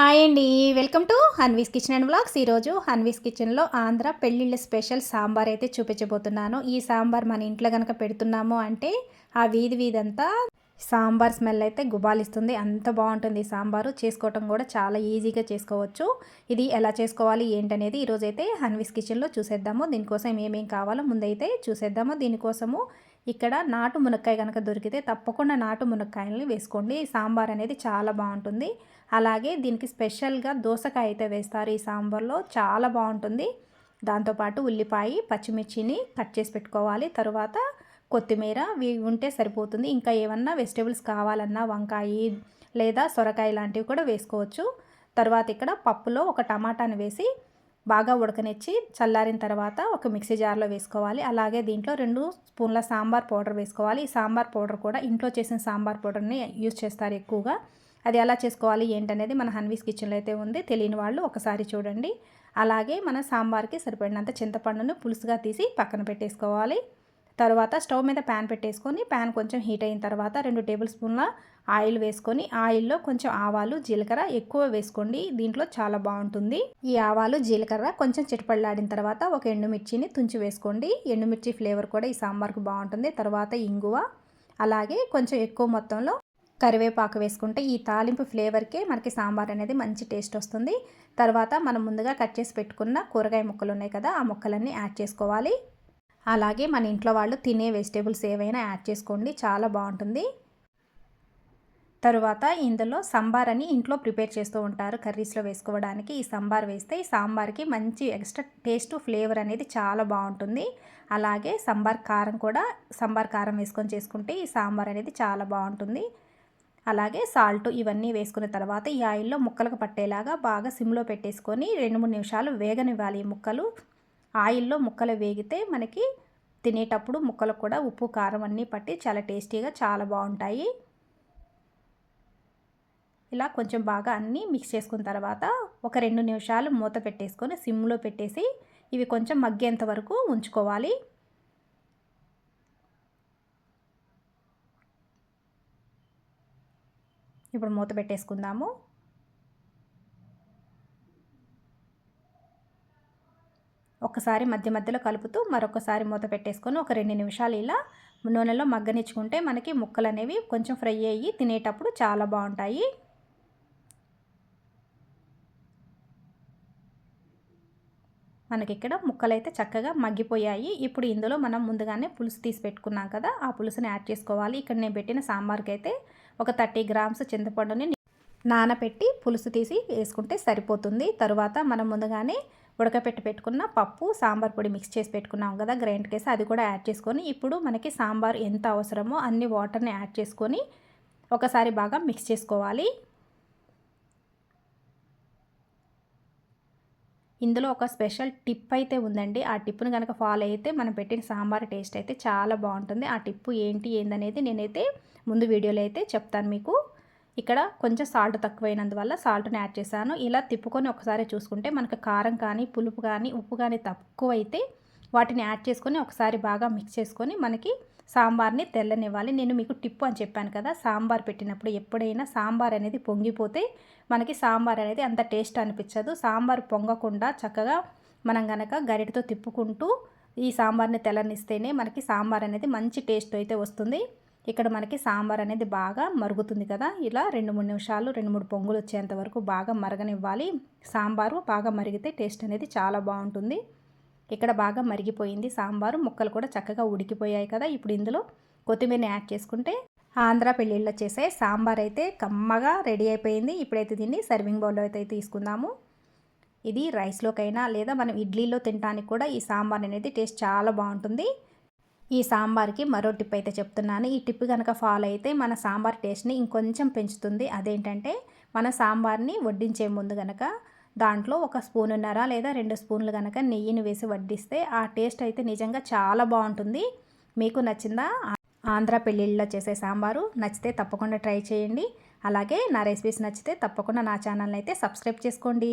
Hi అండి. Welcome to Hanvi's kitchen and blogs ఈరోజు హన్వీస్ కిచెన్లో ఆంధ్ర పెళ్ళిళ్ళ స్పెషల్ సాంబార్ అయితే చూపించబోతున్నాను. ఈ సాంబార్ మన ఇంట్లో కనుక పెడుతున్నాము అంటే ఆ వీధి వీధంతా సాంబార్ స్మెల్ అయితే గుబాలిస్తుంది. అంత బాగుంటుంది సాంబారు. చేసుకోవటం కూడా చాలా ఈజీగా చేసుకోవచ్చు. ఇది ఎలా చేసుకోవాలి ఏంటనేది ఈరోజైతే హన్వీస్ కిచెన్లో చూసేద్దాము. దీనికోసం ఏమేం కావాలో ముందైతే చూసేద్దాము. దీనికోసము ఇక్కడ నాటు మునక్కాయ కనుక దొరికితే తప్పకుండా నాటు మునక్కాయలని వేసుకోండి. సాంబార్ అనేది చాలా బాగుంటుంది. అలాగే దీనికి స్పెషల్గా దోసకాయ అయితే వేస్తారు ఈ సాంబార్లో. చాలా బాగుంటుంది. దాంతోపాటు ఉల్లిపాయ పచ్చిమిర్చిని కట్ చేసి పెట్టుకోవాలి. తర్వాత కొత్తిమీర ఉంటే సరిపోతుంది. ఇంకా ఏమన్నా వెజిటేబుల్స్ కావాలన్నా వంకాయ లేదా సొరకాయ లాంటివి కూడా వేసుకోవచ్చు. తర్వాత ఇక్కడ పప్పులో ఒక టమాటాని వేసి బాగా ఉడకనిచ్చి చల్లారిన తర్వాత ఒక మిక్సీ జార్లో వేసుకోవాలి. అలాగే దీంట్లో రెండు స్పూన్ల సాంబార్ పౌడర్ వేసుకోవాలి. ఈ సాంబార్ పౌడర్ కూడా ఇంట్లో చేసిన సాంబార్ పౌడర్ని యూజ్ చేస్తారు ఎక్కువగా. అది ఎలా చేసుకోవాలి ఏంటనేది మన హన్వీస్ కిచెన్లో అయితే ఉంది. తెలియని వాళ్ళు ఒకసారి చూడండి. అలాగే మన సాంబార్కి సరిపడినంత చింతపండును పులుసుగా తీసి పక్కన పెట్టేసుకోవాలి. తర్వాత స్టవ్ మీద ప్యాన్ పెట్టేసుకొని ప్యాన్ కొంచెం హీట్ అయిన తర్వాత రెండు టేబుల్ స్పూన్ల ఆయిల్ వేసుకొని ఆయిల్లో కొంచెం ఆవాలు జీలకర్ర ఎక్కువ వేసుకోండి. దీంట్లో చాలా బాగుంటుంది. ఈ ఆవాలు జీలకర్ర కొంచెం చిటపడలాడిన తర్వాత ఒక ఎండుమిర్చిని తుంచి వేసుకోండి. ఎండుమిర్చి ఫ్లేవర్ కూడా ఈ సాంబార్కు బాగుంటుంది. తర్వాత ఇంగువ అలాగే కొంచెం ఎక్కువ మొత్తంలో కరివేపాకు వేసుకుంటే ఈ తాలింపు ఫ్లేవర్కే మనకి సాంబార్ అనేది మంచి టేస్ట్ వస్తుంది. తర్వాత మనం ముందుగా కట్ చేసి పెట్టుకున్న కూరగాయ ముక్కలు ఉన్నాయి కదా ఆ ముక్కలన్నీ యాడ్ చేసుకోవాలి. అలాగే మన ఇంట్లో వాళ్ళు తినే వెజిటేబుల్స్ ఏవైనా యాడ్ చేసుకోండి. చాలా బాగుంటుంది. తరువాత ఇందులో సంబార్ అని ఇంట్లో ప్రిపేర్ చేస్తూ ఉంటారు కర్రీస్లో వేసుకోవడానికి. ఈ సంబార్ వేస్తే ఈ సాంబార్కి మంచి ఎక్స్ట్రా టేస్ట్ ఫ్లేవర్ అనేది చాలా బాగుంటుంది. అలాగే సంబార్ కారం కూడా సంబార్ కారం వేసుకొని చేసుకుంటే ఈ సాంబార్ అనేది చాలా బాగుంటుంది. అలాగే సాల్ట్ ఇవన్నీ వేసుకున్న తర్వాత ఈ ఆయిల్లో ముక్కలకు పట్టేలాగా బాగా సిమ్లో పెట్టేసుకొని రెండు మూడు నిమిషాలు వేగనివ్వాలి ఈ ముక్కలు. ఆయిల్లో ముక్కలు వేగితే మనకి తినేటప్పుడు ముక్కలకు కూడా ఉప్పు కారం అన్నీ పట్టి చాలా టేస్టీగా చాలా బాగుంటాయి. ఇలా కొంచెం బాగా అన్నీ మిక్స్ చేసుకున్న తర్వాత ఒక రెండు నిమిషాలు మూత పెట్టేసుకొని సిమ్లో పెట్టేసి ఇవి కొంచెం మగ్గేంత వరకు ఉంచుకోవాలి. ఇప్పుడు మూత పెట్టేసుకుందాము. ఒకసారి మధ్య మధ్యలో కలుపుతూ మరొకసారి మూత పెట్టేసుకొని ఒక రెండు నిమిషాలు ఇలా నూనెలో మగ్గనిచ్చుకుంటే మనకి ముక్కలు అనేవి కొంచెం ఫ్రై అయ్యి తినేటప్పుడు చాలా బాగుంటాయి. మనకి ఇక్కడ ముక్కలు అయితే చక్కగా మగ్గిపోయాయి. ఇప్పుడు ఇందులో మనం ముందుగానే పులుసు తీసి పెట్టుకున్నాం కదా ఆ పులుసుని యాడ్ చేసుకోవాలి. ఇక్కడ నేను పెట్టిన సాంబార్కి అయితే ఒక థర్టీ గ్రామ్స్ చింతపండుని నానపెట్టి పులుసు తీసి వేసుకుంటే సరిపోతుంది. తరువాత మనం ముందుగానే ఉడకపెట్టి పెట్టుకున్న పప్పు సాంబార్ పొడి మిక్స్ చేసి పెట్టుకున్నాం కదా గ్రైండ్ కేసి అది కూడా యాడ్ చేసుకొని ఇప్పుడు మనకి సాంబార్ ఎంత అవసరమో అన్ని వాటర్ని యాడ్ చేసుకొని ఒకసారి బాగా మిక్స్ చేసుకోవాలి. ఇందులో ఒక స్పెషల్ టిప్ అయితే ఉందండి. ఆ టిప్ను కనుక ఫాలో అయితే మనం పెట్టిన సాంబార్ టేస్ట్ అయితే చాలా బాగుంటుంది. ఆ టిప్పు ఏంటి ఏందనేది నేనైతే ముందు వీడియోలో అయితే చెప్తాను మీకు. ఇక్కడ కొంచెం సాల్ట్ తక్కువైనందువల్ల సాల్ట్ని యాడ్ చేశాను. ఇలా తిప్పుకొని ఒకసారి చూసుకుంటే మనకు కారం కానీ పులుపు కానీ ఉప్పు కానీ తక్కువ అయితే వాటిని యాడ్ చేసుకొని ఒకసారి బాగా మిక్స్ చేసుకొని మనకి సాంబార్ని తెల్లనివ్వాలి. నేను మీకు టిప్పు అని చెప్పాను కదా సాంబార్ పెట్టినప్పుడు ఎప్పుడైనా సాంబార్ అనేది పొంగిపోతే మనకి సాంబార్ అనేది అంత టేస్ట్ అనిపించదు. సాంబార్ పొంగకుండా చక్కగా మనం గనక గరిటతో తిప్పుకుంటూ ఈ సాంబార్ని తెల్లనిస్తేనే మనకి సాంబార్ అనేది మంచి టేస్ట్ అయితే వస్తుంది. ఇక్కడ మనకి సాంబార్ అనేది బాగా మరుగుతుంది కదా. ఇలా రెండు మూడు నిమిషాలు రెండు మూడు పొంగులు వచ్చేంత వరకు బాగా మరగనివ్వాలి. సాంబారు బాగా మరిగితే టేస్ట్ అనేది చాలా బాగుంటుంది. ఇక్కడ బాగా మరిగిపోయింది సాంబారు. ముక్కలు కూడా చక్కగా ఉడికిపోయాయి కదా. ఇప్పుడు ఇందులో కొత్తిమీరని యాడ్ చేసుకుంటే ఆంధ్ర పెళ్ళిళ్ళలో చేసే సాంబార్ అయితే కమ్మగా రెడీ అయిపోయింది. ఇప్పుడైతే దీన్ని సర్వింగ్ బౌల్లో అయితే తీసుకుందాము. ఇది రైస్లోకైనా లేదా మనం ఇడ్లీలో తినడానికి కూడా ఈ సాంబార్ అనేది టేస్ట్ చాలా బాగుంటుంది. ఈ సాంబార్కి మరో టిప్ అయితే చెప్తున్నాను. ఈ టిప్ కనుక ఫాలో అయితే మన సాంబార్ టేస్ట్ని ఇంకొంచెం పెంచుతుంది. అదేంటంటే మన సాంబార్ని వడ్డించే ముందు కనుక దాంట్లో ఒక స్పూనున్నర లేదా రెండు స్పూన్లు కనుక నెయ్యిని వేసి వడ్డిస్తే ఆ టేస్ట్ అయితే నిజంగా చాలా బాగుంటుంది. మీకు నచ్చిందా? ఆంధ్ర పెళ్ళిళ్ళలో చేసే సాంబారు నచ్చితే తప్పకుండా ట్రై చేయండి. అలాగే నా రెసిపీస్ నచ్చితే తప్పకుండా నా ఛానల్ని అయితే సబ్స్క్రైబ్ చేసుకోండి.